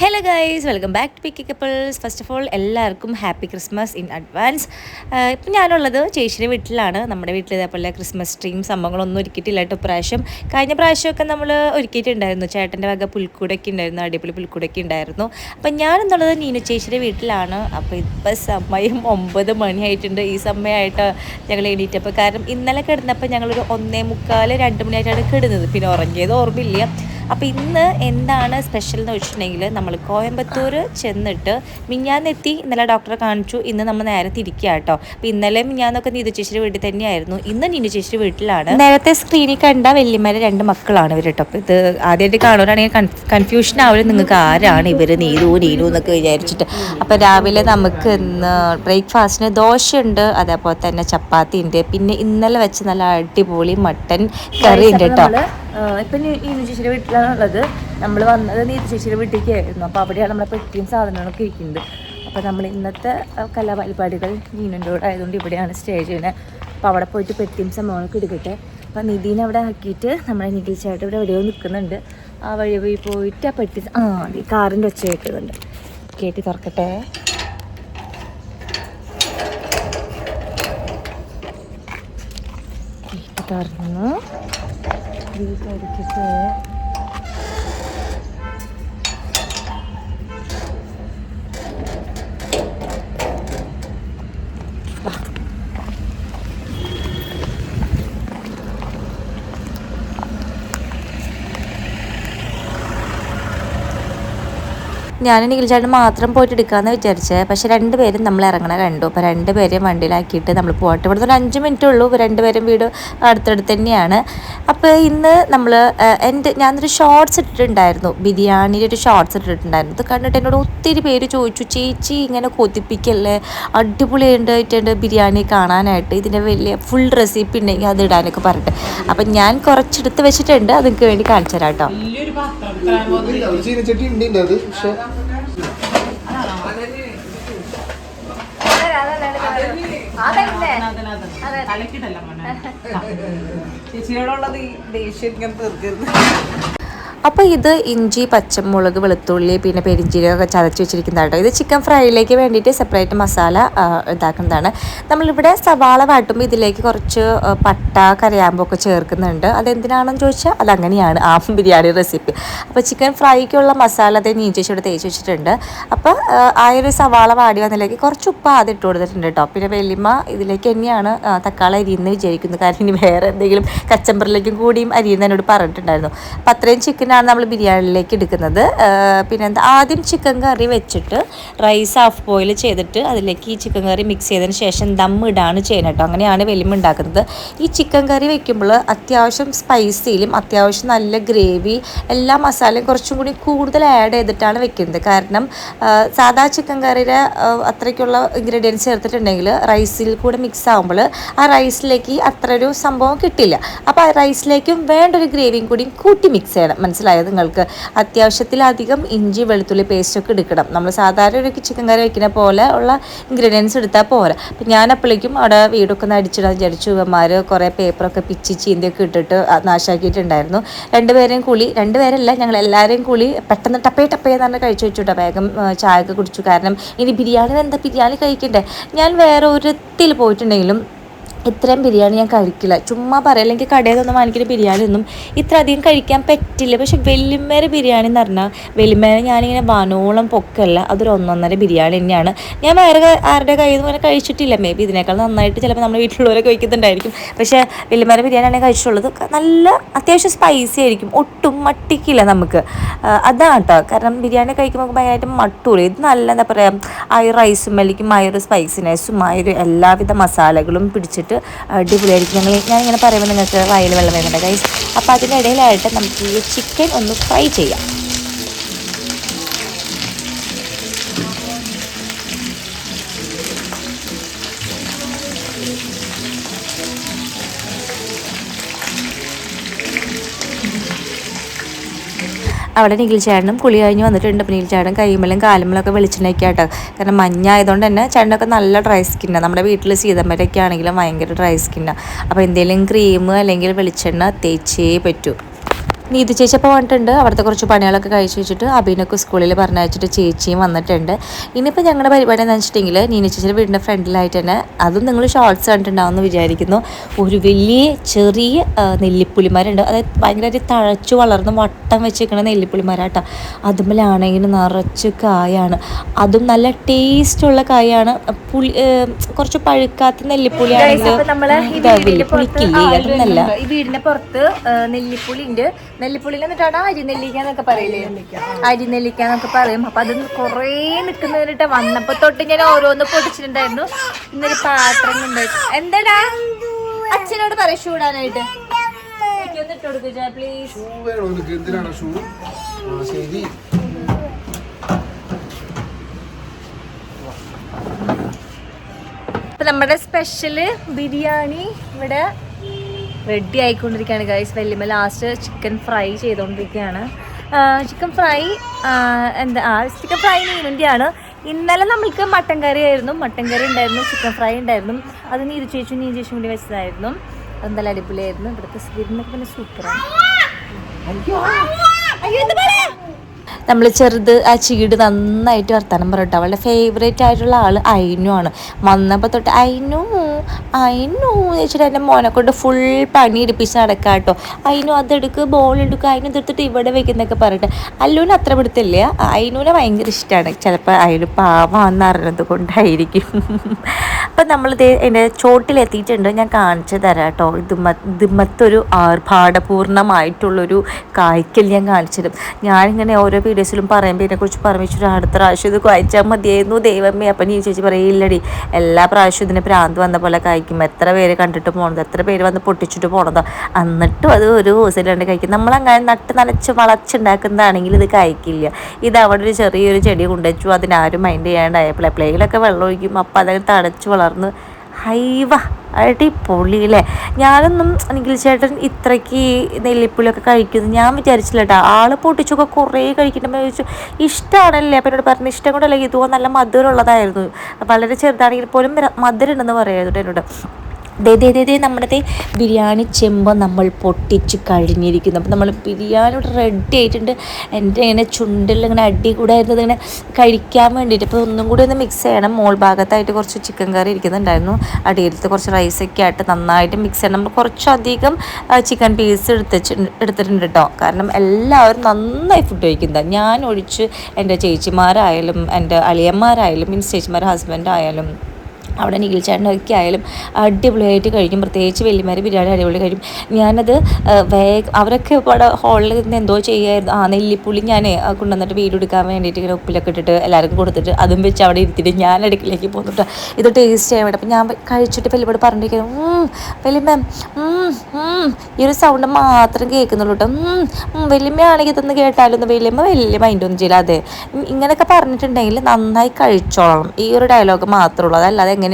Hello guys welcome back to pick couples first of all എല്ലാവർക്കും happy Christmas in advance ഇപ്പം ഞാനുള്ളത് ചേച്ചിയുടെ വീട്ടിലാണ്. നമ്മുടെ വീട്ടിൽ ഇതേപോലെ ക്രിസ്മസ് ട്രീം സംഭവങ്ങളൊന്നും ഒരുക്കിയിട്ടില്ല കേട്ടോ പ്രാവശ്യം കഴിഞ്ഞ പ്രാവശ്യമൊക്കെ നമ്മൾ ഒരുക്കിയിട്ടുണ്ടായിരുന്നു. ചേട്ടന്റെ വക പുൽക്കൂടൊക്കെ ഉണ്ടായിരുന്നു. അടിപൊളി പുൽക്കൂടൊക്കെ ഉണ്ടായിരുന്നു. അപ്പം ഞാനെന്നുള്ളത് നീനു ചേച്ചിയുടെ വീട്ടിലാണ്. അപ്പോൾ ഇപ്പം സമയം ഒമ്പത് മണിയായിട്ടുണ്ട് ഈ സമയമായിട്ട് ഞങ്ങൾ എണീറ്റപ്പോൾ കാരണം ഇന്നലെ കിടന്നപ്പോൾ ഞങ്ങളൊരു ഒന്നേ മുക്കാൽ രണ്ട് മണിയായിട്ടാണ് കിടന്നത്. പിന്നെ ഉറങ്ങിയത് ഓർമ്മയില്ല. അപ്പോൾ ഇന്ന് എന്താണ് സ്പെഷ്യൽ എന്ന് വെച്ചിട്ടുണ്ടെങ്കിൽ നമ്മൾ കോയമ്പത്തൂർ ചെന്നിട്ട് മിഞ്ഞാന്നെത്തി ഇന്നലെ ഡോക്ടറെ കാണിച്ചു. ഇന്ന് നമ്മൾ നേരെ തിരിക്കുക കേട്ടോ അപ്പോൾ ഇന്നലെ മിഞ്ഞാന്നൊക്കെ നീതു ചേച്ചിയുടെ വീട്ടിൽ തന്നെയായിരുന്നു. ഇന്ന് നീനു ചേച്ചിയുടെ വീട്ടിലാണ്. നേരത്തെ സ്ക്രീനിൽ കണ്ട വല്യമ്മേരെ രണ്ട് മക്കളാണ് ഇവർ കേട്ടോ അപ്പോൾ ഇത് ആദ്യമായിട്ട് കാണുവാണെങ്കിൽ കൺഫ്യൂഷൻ ആവില്ല നിങ്ങൾക്ക് ആരാണ് ഇവർ നീതു നീനു എന്നൊക്കെ വിചാരിച്ചിട്ട്. അപ്പോൾ രാവിലെ നമുക്ക് ഇന്ന് ബ്രേക്ക്ഫാസ്റ്റിന് ദോശയുണ്ട്. അതേപോലെ തന്നെ ചപ്പാത്തി ഉണ്ട് പിന്നെ ഇന്നലെ വെച്ച് നല്ല അടിപൊളി മട്ടൻ കറി ഉണ്ട് കേട്ടോ ഇപ്പം ഈ ചേച്ചിയുടെ വീട്ടിലാണ് ഉള്ളത് നമ്മൾ വന്നത് നീതു ചേച്ചിയുടെ വീട്ടിലേക്ക് ആയിരുന്നു അപ്പോൾ അവിടെയാണ് നമ്മളെ പെട്ടിയും സാധനങ്ങളൊക്കെ ഇരിക്കുന്നത്. അപ്പോൾ നമ്മൾ ഇന്നത്തെ കലാപരിപാടികൾ നീനുന്റെ കൂടെ ആയതുകൊണ്ട് ഇവിടെയാണ് സ്റ്റേ ചെയ്യുന്നത് അപ്പോൾ അവിടെ പോയിട്ട് പെട്ടിയും സംഭവങ്ങളൊക്കെ എടുക്കട്ടെ. അപ്പോൾ നിധീനെ അവിടെ ആക്കിയിട്ട് നമ്മുടെ നിഖിൽ ഇവിടെ എവിടെയോ നിൽക്കുന്നുണ്ട് ആ വഴി പോയി പോയിട്ട് ആ പെട്ടി ആ ഈ കാറിന്റെ ഒച്ച കേൾക്കുന്നുണ്ട് കേട്ടി തുറക്കട്ടെ. കേട്ടി തുറന്നു വീട്ടടിക്കട്ടെ ഞാൻ നിഖിൽ ചേട്ടൻ മാത്രം പോയിട്ട് എടുക്കാമെന്ന് വിചാരിച്ചത് പക്ഷെ രണ്ടുപേരും നമ്മൾ ഇറങ്ങണ കണ്ടു. അപ്പോൾ രണ്ടുപേരെയും വണ്ടിയിലാക്കിയിട്ട് നമ്മൾ പോകട്ടെ ഇവിടുന്ന് ഒരു അഞ്ച് മിനിറ്റ് ഉള്ളൂ രണ്ടുപേരും വീട് അടുത്തടുത്ത് തന്നെയാണ് അപ്പോൾ ഇന്ന് നമ്മൾ എന്റെ ഞാനൊരു ഷോർട്സ് ഇട്ടിട്ടുണ്ടായിരുന്നു. ബിരിയാണിയുടെ ഒരു ഷോർട്സ് ഇട്ടിട്ടുണ്ടായിരുന്നു. ഇത് കണ്ടിട്ട് എന്നോട് ഒത്തിരി പേര് ചോദിച്ചു ചേച്ചി ഇങ്ങനെ കൊതിപ്പിക്കല്ലേ? അടിപൊളി ഉണ്ടായിട്ടുണ്ട് ബിരിയാണി കാണാനായിട്ട് ഇതിന്റെ വലിയ ഫുൾ റെസിപ്പി ഉണ്ടെങ്കിൽ അത് ഇടാനൊക്കെ പറഞ്ഞിട്ട്. അപ്പം ഞാൻ കുറച്ചെടുത്ത് വെച്ചിട്ടുണ്ട്. അത് നിങ്ങൾക്ക് വേണ്ടി കാണിച്ചു തരാം കേട്ടോ. ചേച്ചിയോടുള്ളത് ഈ ദേഷ്യം ഇങ്ങനെ തീർക്കരുത്. അപ്പോൾ ഇത് ഇഞ്ചി പച്ചമുളക് വെളുത്തുള്ളി പിന്നെ പെരിഞ്ചീരകമൊക്കെ ചതച്ച് വെച്ചിരിക്കുന്നതാണ്. കേട്ടോ ഇത് ചിക്കൻ ഫ്രൈയിലേക്ക് വേണ്ടിയിട്ട് സെപ്പറേറ്റ് മസാല ഇതാക്കുന്നതാണ്. നമ്മളിവിടെ സവാള വാട്ടുമ്പോൾ ഇതിലേക്ക് കുറച്ച് പട്ട കരയാമ്പൊക്കെ ചേർക്കുന്നുണ്ട്. അതെന്തിനാണെന്ന് ചോദിച്ചാൽ അതങ്ങനെയാണ്. ആ ബിരിയാണി റെസിപ്പി അപ്പോൾ ചിക്കൻ ഫ്രൈക്കുള്ള മസാല അതേ നീഞ്ചേച്ചിയുടെ തേച്ച് വെച്ചിട്ടുണ്ട്. അപ്പോൾ ആ, ഒരു സവാള വാടി വന്നതിലേക്ക് കുറച്ച് ഉപ്പ് ആദ്യം ഇട്ട് കൊടുത്തിട്ടുണ്ട് കേട്ടോ പിന്നെ വെല്ലിമ ഇതിലേക്ക് തന്നെയാണ് തക്കാളി അരിയെന്ന് വിചാരിക്കുന്നത് കാരണം ഇനി വേറെ എന്തെങ്കിലും കച്ചമ്പറിലേക്കും കൂടിയും അരിയെന്ന് എന്നോട് പറഞ്ഞിട്ടുണ്ടായിരുന്നു. അപ്പം അത്രയും ചിക്കനാണ് നമ്മൾ ബിരിയാണിയിലേക്ക് എടുക്കുന്നത്. ആ, പിന്നെ എന്താ ആദ്യം ചിക്കൻ കറി വെച്ചിട്ട് റൈസ് ഹാഫ് ബോയിൽ ചെയ്തിട്ട് അതിലേക്ക് ഈ ചിക്കൻ കറി മിക്സ് ചെയ്തതിന് ശേഷം ദം ഇടാണ് ചെയ്യുന്നത് കേട്ടോ. അങ്ങനെയാണ് വെലിമ ഉണ്ടാക്കുന്നത്. ഈ ചിക്കൻ കറി വെക്കുമ്പോൾ അത്യാവശ്യം സ്പൈസിയിലും അത്യാവശ്യം നല്ല ഗ്രേവി എല്ലാ മസാലയും കുറച്ചും കൂടി കൂടുതൽ ആഡ് ചെയ്തിട്ടാണ് വെക്കുന്നത്. കാരണം സാധാ ചിക്കൻ കറിയുടെ അത്രയ്ക്കുള്ള ഇൻഗ്രീഡിയൻസ് ചേർത്തിട്ടുണ്ടെങ്കിൽ റൈസിൽ കൂടെ മിക്സ് ആകുമ്പോൾ ആ റൈസിലേക്ക് അത്ര ഒരു സംഭവം കിട്ടില്ല. അപ്പോൾ ആ റൈസിലേക്കും വേണ്ട ഒരു ഗ്രേവിയും കൂടി കൂട്ടി മിക്സ് ചെയ്യണം. മനസ്സിലായത് നിങ്ങൾക്ക്. അത്യാവശ്യത്തിലധികം ഇഞ്ചി വെളുത്തുള്ളി പേസ്റ്റൊക്കെ എടുക്കണം. നമ്മൾ സാധാരണ ഒരു ചിക്കൻ കറി വയ്ക്കുന്ന പോലെ ഉള്ള ഇൻഗ്രീഡിയൻസ് എടുത്താൽ പോരാ. അപ്പം ഞാൻ അപ്പോഴേക്കും അവിടെ വീടൊക്കെ ഒന്ന് അടിച്ചിടാൻ വിചാരിച്ചു. ഇവന്മാർ കുറേ പേപ്പറൊക്കെ പിച്ചി ചീന്തിയൊക്കെ ഇട്ടിട്ട് നാശാക്കിയിട്ടുണ്ടായിരുന്നു. രണ്ടുപേരെയും കുളി രണ്ടുപേരല്ല ഞങ്ങൾ എല്ലാവരെയും കുളി പെട്ടെന്ന് ടപ്പേ ടപ്പേ എന്ന് കഴിച്ചു വെച്ചു കേട്ടോ വേഗം ചായ ഒക്കെ കുടിച്ചു. കാരണം ഇനി ബിരിയാണി എന്താ? ബിരിയാണി കഴിക്കണ്ടേ? ഞാൻ വേറെ ഒരുത്തിൽ പോയിട്ടുണ്ടെങ്കിലും ഇത്രയും ബിരിയാണി ഞാൻ കഴിക്കില്ല. ചുമ്മാ പറയാം അല്ലെങ്കിൽ കടയിൽ നിന്ന് വാങ്ങിക്കുന്ന ബിരിയാണി ഒന്നും ഇത്ര അധികം കഴിക്കാൻ പറ്റില്ല. പക്ഷെ വെല്ലുമേര ബിരിയാണി എന്ന് പറഞ്ഞാൽ വെല്ലുമേര ഞാനിങ്ങനെ വനോളം പൊക്കല്ല അതൊരു ഒന്നൊന്നര ബിരിയാണി തന്നെയാണ്. ഞാൻ വേറെ ആരുടെ കയ്യിൽ നിന്ന് കഴിച്ചിട്ടില്ല. മേ ബി ഇതിനേക്കാൾ നന്നായിട്ട് ചിലപ്പോൾ നമ്മുടെ വീട്ടിലുള്ളവരൊക്കെ കഴിക്കുന്നുണ്ടായിരിക്കും. പക്ഷേ വെല്ലുമേര ബിരിയാണിയാണ് കഴിച്ചിട്ടുള്ളത്. നല്ല അത്യാവശ്യം സ്പൈസി ആയിരിക്കും. ഒട്ടും മട്ടിക്കില്ല നമുക്ക്. അതാണ് കേട്ടോ കാരണം ബിരിയാണി കഴിക്കുമ്പോൾ ഭയങ്കരമായിട്ട് മട്ടൂല. ഇത് നല്ല എന്താ പറയുക ആ ഒരു റൈസും അല്ലെങ്കിൽ ആ ഒരു സ്പൈസിനെസും ആ ഒരു എല്ലാവിധ മസാലകളും പിടിച്ചിട്ട് അടിപൊളിയായിരിക്കും. ഞങ്ങൾ ഞാനിങ്ങനെ പറയുമ്പോൾ നിങ്ങൾക്ക് വയൽ വെള്ളം വരുന്നുണ്ട് ഗൈസ് അപ്പോൾ അതിനിടയിലായിട്ട് നമുക്ക് ഈ ചിക്കൻ ഒന്ന് ഫ്രൈ ചെയ്യാം. അവിടെ നിഖിൽ ചേട്ടനും കുളി കഴിഞ്ഞ് വന്നിട്ടുണ്ട്. അപ്പോൾ നിഖിൽ ചേട്ടൻ കൈമലും കാലുമലൊക്കെ വെളിച്ചെണ്ണയ്ക്കാട്ടോ കാരണം മഞ്ഞ ആയതുകൊണ്ട് തന്നെ ചേട്ടനൊക്കെ നല്ല ഡ്രൈ സ്കിന്നാണ് നമ്മുടെ വീട്ടിൽ സീതമ്മരൊക്കെ ആണെങ്കിലും ഭയങ്കര ഡ്രൈ സ്കിന്നാണ് അപ്പോൾ എന്തെങ്കിലും ക്രീം അല്ലെങ്കിൽ വെളിച്ചെണ്ണ തേച്ചേ പറ്റൂ. നീതി ചേച്ചി അപ്പോൾ വന്നിട്ടുണ്ട്. അവിടുത്തെ കുറച്ച് പണികളൊക്കെ കഴിച്ച് വെച്ചിട്ട് അഭിനൊക്കെ സ്കൂളിൽ പറഞ്ഞയച്ചിട്ട് ചേച്ചിയും വന്നിട്ടുണ്ട്. ഇനിയിപ്പോൾ ഞങ്ങളുടെ പരിപാടി എന്ന് വെച്ചിട്ടുണ്ടെങ്കിൽ നീന ചേച്ചിയുടെ വീടിന്റെ ഫ്രണ്ടിലായിട്ട് തന്നെ അതും നിങ്ങൾ ഷോർട്സ് കണ്ടിട്ടുണ്ടാവുമെന്ന് വിചാരിക്കുന്നു. ഒരു വലിയ ചെറിയ നെല്ലിപ്പുലിമാരുണ്ട് അതായത് ഭയങ്കരമായിട്ട് തഴച്ചു വളർന്ന് വട്ടം വെച്ചിരിക്കുന്ന നെല്ലിപ്പുലിമരാട്ടോ അതുമ്മലാണെങ്കിൽ നിറച്ച് കായാണ്. അതും നല്ല ടേസ്റ്റുള്ള കായാണ്. പുളി കുറച്ച് പഴുക്കാത്ത നെല്ലിപ്പുലിയാണെങ്കിൽ നമ്മൾ ഈ ഇതാ വീടിന്റെ പുറത്ത് വെള്ളിപ്പുളിക്കില്ലേ ആ, അതൊന്നല്ല ഈ വീടിന്റെ പുറത്ത് നെല്ലിപ്പുളി ഉണ്ട് നെല്ലിപ്പുളി എന്നിട്ടാണ് അരിനെല്ലിക്ക എന്നൊക്കെ പറയില്ലേ? അരിനെല്ലിക്ക എന്നൊക്കെ പറയും. അപ്പൊ അത് കുറേ നിക്കുന്നതിനിട്ട് വന്നപ്പോ തൊട്ട് ഞാൻ ഓരോന്ന് പൊട്ടിച്ചിട്ടുണ്ടായിരുന്നു ഇന്നൊരു പാത്രം ഉണ്ടായിരുന്നു എന്താടാ? അച്ഛനോട് പറ ചൂടാനായിട്ട് ഒന്ന് ഇട്ട് കൊടുക്കുക പ്ലീസ് ഷൂ അപ്പൊ നമ്മുടെ സ്പെഷ്യൽ ബിരിയാണി ഇവിടെ റെഡി ആയിക്കൊണ്ടിരിക്കുകയാണ് ഗൈസ് വല്യമ്മ ലാസ്റ്റ് ചിക്കൻ ഫ്രൈ ചെയ്തുകൊണ്ടിരിക്കുകയാണ് ചിക്കൻ ഫ്രൈ എന്താ ആ ചിക്കൻ ഫ്രൈ മീനിന്റെയാണ് ഇന്നലെ നമ്മൾക്ക് മട്ടൻ കറി ആയിരുന്നു. മട്ടൻ കറി ഉണ്ടായിരുന്നു ചിക്കൻ ഫ്രൈ ഉണ്ടായിരുന്നു. അത് നീതി ചേച്ചു നീ ചേച്ചു കൂടി വെച്ചതായിരുന്നു. അതെന്തായാലും അടിപൊളിയായിരുന്നു. ഇവിടുത്തെ സ്വീറ്റിനൊക്കെ പിന്നെ സൂപ്പറാണ് അയ്യോ അയ്യോ നമ്മൾ ചെറുത് ആ ചീട് നന്നായിട്ട് വർത്താനം പറയട്ടോ അവളുടെ ഫേവറേറ്റ് ആയിട്ടുള്ള ആൾ ആണ് വന്നപ്പോൾ തൊട്ട് അയിനു അയിനു എന്ന് വെച്ചിട്ട് എന്റെ മോനെ കൊണ്ട് ഫുൾ പണി എടുപ്പിച്ച് നടക്കാം കേട്ടോ അതിനു അതെടുക്ക് ബോൾ എടുക്കുക അതിന് എടുത്തിട്ട് ഇവിടെ വെക്കുന്നൊക്കെ പറഞ്ഞിട്ട്. അല്ലൂന് അത്ര പിടുത്തില്ല അയിനൂനെ ഭയങ്കര ഇഷ്ടമാണ് ചിലപ്പോൾ അയിന് പാവാന്ന് അറിഞ്ഞത് കൊണ്ടായിരിക്കും. അപ്പം നമ്മൾ എന്റെ ചോട്ടിലെത്തിയിട്ടുണ്ട്. ഞാൻ കാണിച്ചു തരാം കേട്ടോ ഇതുമ ഇതുമത്തൊരു ആർഭാടപൂർണമായിട്ടുള്ളൊരു കായ്ക്കൽ ഞാൻ കാണിച്ചു ഞാനിങ്ങനെ ഓരോ വീഡിയോസിലും പറയുമ്പോൾ ഇതിനെക്കുറിച്ച് പറഞ്ഞു അടുത്ത പ്രാവശ്യം ഇത് കായ്ച്ചാൽ മതിയായിരുന്നു. ദൈവമേ. അപ്പം നീ ചേച്ചി പറയില്ലടി എല്ലാ പ്രാവശ്യവും ഇതിന് പ്രാന്ത് വന്ന പോലെ കഴിക്കും എത്ര പേര് കണ്ടിട്ട് പോണത് എത്ര പേര് വന്ന് പൊട്ടിച്ചിട്ട് പോണതോ. എന്നിട്ടും അത് ഒരു ദിവസത്തിലാണ്ട് കഴിക്കും. നമ്മളങ്ങനെ നട്ട് നനച്ച് വളച്ചുണ്ടാക്കുന്നതാണെങ്കിൽ ഇത് കഴിക്കില്ല. ഇത് അവിടെ ഒരു ചെറിയൊരു ചെടി കൊണ്ടുവച്ചു. അതിനാരും മൈൻഡ് ചെയ്യാണ്ടായപ്പോൾ പ്ലേയിലൊക്കെ വെള്ളം ഒഴിക്കും അപ്പം അതങ്ങനെ തടച്ച് വളർന്ന് ഹൈവ അടിപൊളിയില്ലേ? ഞാനൊന്നും നിഖിൽ ചേട്ടൻ ഇത്രയ്ക്ക് നെല്ലിപ്പുളിയൊക്കെ കഴിക്കുന്നു ഞാൻ വിചാരിച്ചില്ല കേട്ടോ ആൾ പൊട്ടിച്ചൊക്കെ കുറേ കഴിക്കുമ്പോൾ ചോദിച്ചു ഇഷ്ടമാണല്ലേ അപ്പം എന്നോട് പറഞ്ഞു ഇഷ്ടം കൊണ്ടല്ലേ? ഇതുപോലെ നല്ല മധുരമുള്ളതായിരുന്നു. വളരെ ചെറുതാണെങ്കിൽ പോലും മധുരം ഉണ്ടെന്ന് എന്നോട്. ദേ ദേ നമ്മുടെ ബിരിയാണി ചെമ്പ് നമ്മൾ പൊട്ടിച്ച് കഴിഞ്ഞിരിക്കുന്നു. അപ്പം നമ്മൾ ബിരിയാണി റെഡി ആയിട്ടുണ്ട്. എന്റെ ഇങ്ങനെ ചുണ്ടിൽ ഇങ്ങനെ അടി കൂടെ ആയിരുന്നത് ഇങ്ങനെ കഴിക്കാൻ വേണ്ടിയിട്ട്. അപ്പോൾ ഒന്നും കൂടി ഒന്ന് മിക്സ് ചെയ്യണം. മോൾ ഭാഗത്തായിട്ട് കുറച്ച് ചിക്കൻ കറി ഇരിക്കുന്നുണ്ടായിരുന്നു. അടിയിലത്ത് കുറച്ച് റൈസൊക്കെ ആയിട്ട് നന്നായിട്ട് മിക്സ് ചെയ്യണം. നമ്മൾ കുറച്ചധികം ചിക്കൻ പീസ് എടുത്ത് എടുത്തിട്ടുണ്ട് കേട്ടോ. കാരണം എല്ലാവരും നന്നായി ഫുഡ് കഴിക്കുന്നത് ഞാൻ ഒഴിച്ച് എന്റെ ചേച്ചിമാരായാലും എന്റെ അളിയന്മാരായാലും മീൻസ് ചേച്ചിമാർ ഹസ്ബൻഡ് ആയാലും അവിടെ നിഖിൽ ചേട്ടനൊക്കെ ആയാലും അടിപൊളിയായിട്ട് കഴിക്കും. പ്രത്യേകിച്ച് വലിയമാർ ബിരിയാണി അടിപൊളി കഴിക്കും. ഞാനത് വേഗം അവരൊക്കെ ഇവിടെ ഹാളിൽ നിന്ന് എന്തോ ചെയ്യായിരുന്നു. ആ നെല്ലിപ്പുള്ളി ഞാൻ കൊണ്ടുവന്നിട്ട് വീട് എടുക്കാൻ വേണ്ടിയിട്ട് ഇങ്ങനെ ഉപ്പിലൊക്കെ ഇട്ടിട്ട് എല്ലാവർക്കും കൊടുത്തിട്ട് അതും വെച്ച് അവിടെ ഇരുത്തിയിട്ട് ഞാൻ അടുക്കളയിലേക്ക് പോന്നിട്ട് ഇത് ടേസ്റ്റ് ചെയ്യാൻ വേണ്ടി. അപ്പം ഞാൻ കഴിച്ചിട്ട് വലിയപ്പോട് പറഞ്ഞിരിക്കുന്നു വലിയമ്മ ഈ ഒരു സൗണ്ട് മാത്രം കേൾക്കുന്നുള്ളൂ കേട്ടോ വലിയമ്മയാണെങ്കിൽ ഇതൊന്ന് കേട്ടാലൊന്നും വലിയമ്മ വലിയ മൈൻഡൊന്നും ചെയ്യില്ല. അതെ. ഇങ്ങനെയൊക്കെ പറഞ്ഞിട്ടുണ്ടെങ്കിൽ നന്നായി കഴിച്ചോളണം ഈ ഒരു ഡയലോഗ് മാത്രമേ ഉള്ളൂ. അതല്ലാതെ എങ്ങനെയുണ്ട്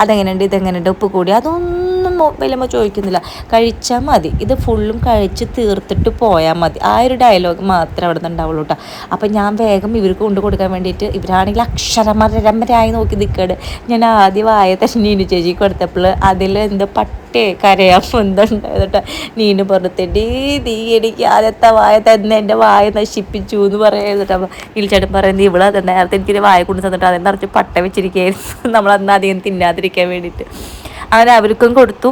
അതെങ്ങനെയുണ്ട് ഇതെങ്ങനെയുണ്ട് ഉപ്പ് കൂടി അതൊന്നും വലിയമ്മ ചോദിക്കുന്നില്ല. കഴിച്ചാൽ മതി. ഇത് ഫുള്ളും കഴിച്ച് തീർത്തിട്ട് പോയാൽ മതി. ആ ഒരു ഡയലോഗ് മാത്രമേ അവിടെ നിന്ന് ഉണ്ടാവുള്ളൂ കേട്ടോ അപ്പം ഞാൻ വേഗം ഇവർക്ക് കൊണ്ടു കൊടുക്കാൻ വേണ്ടിയിട്ട് ഇവരാണെങ്കിൽ അക്ഷരമരമരായി നോക്കി നിൽക്കുകയാണ് ഞാൻ ആദ്യം വായ തന്നെ നീനു ചേച്ചി കൊടുത്തപ്പോൾ അതിൽ എന്തോ പട്ടേ കരയാൻ എന്തുണ്ടായത് കേട്ടോ നീനു പറഞ്ഞിട്ട് നീ എനിക്ക് ആദ്യത്തെ വായ തന്നെ എന്റെ വായ നശിപ്പിച്ചു എന്ന് പറയുന്നത് അപ്പോൾ ഇൽച്ചേട്ടൻ പറയുന്നത് ഇവിടെ തന്നെ നേരത്തെ എനിക്കൊരു വായ കൊണ്ട് തന്നിട്ട് അതിൽ നിറച്ച് പട്ട വെച്ചിരിക്കുകയായിരുന്നു. നമ്മളന്ന് അധികം തിന്നാതിരിക്കാൻ വേണ്ടിയിട്ട്. അങ്ങനെ അവർക്കും കൊടുത്തു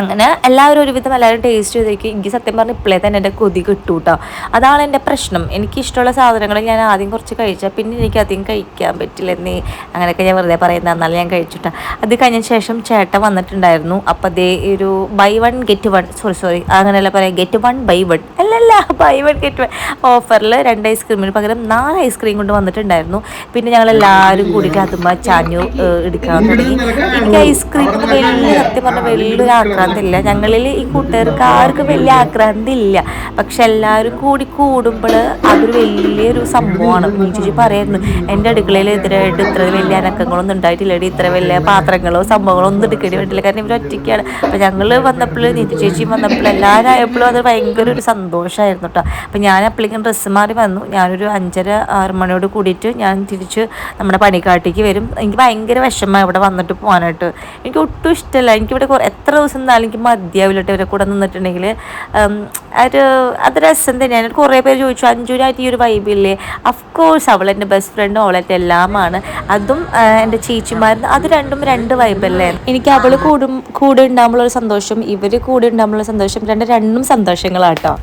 അങ്ങനെ എല്ലാവരും ഒരുവിധം എല്ലാവരും ടേസ്റ്റ് ചെയ്തേക്ക്. എനിക്ക് സത്യം പറഞ്ഞാൽ ഇപ്പോഴേ തന്നെ എന്റെ കൊതി കിട്ടും കേട്ടോ അതാണ് എന്റെ പ്രശ്നം. എനിക്ക് ഇഷ്ടമുള്ള സാധനങ്ങൾ ഞാൻ ആദ്യം കുറച്ച് കഴിച്ചാൽ പിന്നെ എനിക്ക് അധികം കഴിക്കാൻ പറ്റില്ല. എന്നീ അങ്ങനെയൊക്കെ ഞാൻ വെറുതെ പറയുന്നത് എന്നാലും ഞാൻ കഴിച്ചിട്ടാ. അത് കഴിഞ്ഞ ശേഷം ചേട്ടൻ വന്നിട്ടുണ്ടായിരുന്നു. അപ്പോൾ അതേ ഒരു buy one get one sorry sorry അങ്ങനെയല്ല പറയാം ഗെറ്റ് വൺ ബൈ വൺ അല്ലല്ല ബൈ വൺ ഗെറ്റ് വൺ ഓഫറിൽ രണ്ട് ഐസ്ക്രീമിന് പകരം നാല് ഐസ്ക്രീം കൊണ്ട് വന്നിട്ടുണ്ടായിരുന്നു. പിന്നെ ഞങ്ങൾ എല്ലാവരും കൂടിയിട്ട് അതുമ്പോൾ ചാഞ്ഞു എടുക്കാൻ തുടങ്ങി. എനിക്ക് ഐസ്ക്രീം വലിയ സത്യം പറഞ്ഞാൽ വലിയൊരു ആക്രാന്തില്ല. ഞങ്ങളിൽ ഈ കൂട്ടുകാർക്ക് ആർക്കും വലിയ ആക്രാന്തില്ല. പക്ഷെ എല്ലാവരും കൂടി കൂടുമ്പോൾ അതൊരു വലിയൊരു സംഭവമാണ്. ചേച്ചി പറയായിരുന്നു എന്റെ അടുക്കളയിൽ എതിരായിട്ട് ഇത്ര വലിയ അനക്കങ്ങളൊന്നും ഉണ്ടായിട്ടില്ല ഇത്ര വലിയ പാത്രങ്ങളോ സംഭവങ്ങളോ ഒന്നും എടുക്കേണ്ടി പറ്റില്ല കാരണം ഇവർ ഒറ്റയ്ക്കാണ്. അപ്പം ഞങ്ങൾ വന്നപ്പോൾ നീതി ചേച്ചിയും വന്നപ്പോൾ എല്ലാവരും ആയപ്പോഴും അത് ഭയങ്കര ഒരു സന്തോഷമായിരുന്നു കേട്ടോ അപ്പം ഞാൻ അപ്പോഴേക്കും ഡ്രസ്സ് മാറി വന്നു. ഞാനൊരു അഞ്ചര ആറ് മണിയോട് കൂടിയിട്ട് ഞാൻ തിരിച്ച് നമ്മുടെ പണിക്കാട്ടിക്ക് വരും. എനിക്ക് ഭയങ്കര വിഷമമാണ് ഇവിടെ വന്നിട്ട് പോകാനായിട്ട്. എനിക്ക് ഒട്ടും ഇഷ്ടമല്ല എനിക്കിവിടെ എത്ര ദിവസം എനിക്ക് മതിയാവില്ല ഇവരെ കൂടെ നിന്നിട്ടുണ്ടെങ്കിൽ ഒരു അത് രസം തന്നെയാണ്. കുറേ പേര് ചോദിച്ചു അഞ്ജുനായിട്ട് ഈ ഒരു വൈബില്ലേ അഫ്കോഴ്സ് അവൾ എന്റെ ബെസ്റ്റ് ഫ്രണ്ടും അവളായിട്ട് എല്ലാമാണ്. അതും എന്റെ ചേച്ചിമാരും അത് രണ്ടും രണ്ട് വൈബല്ലേ എനിക്ക് അവൾ കൂടും കൂടെ ഉണ്ടാകുമ്പോഴുള്ള സന്തോഷം ഇവർ കൂടെ ഉണ്ടാകുമ്പോഴുള്ള സന്തോഷം രണ്ട് രണ്ടും സന്തോഷങ്ങളാട്ടോ.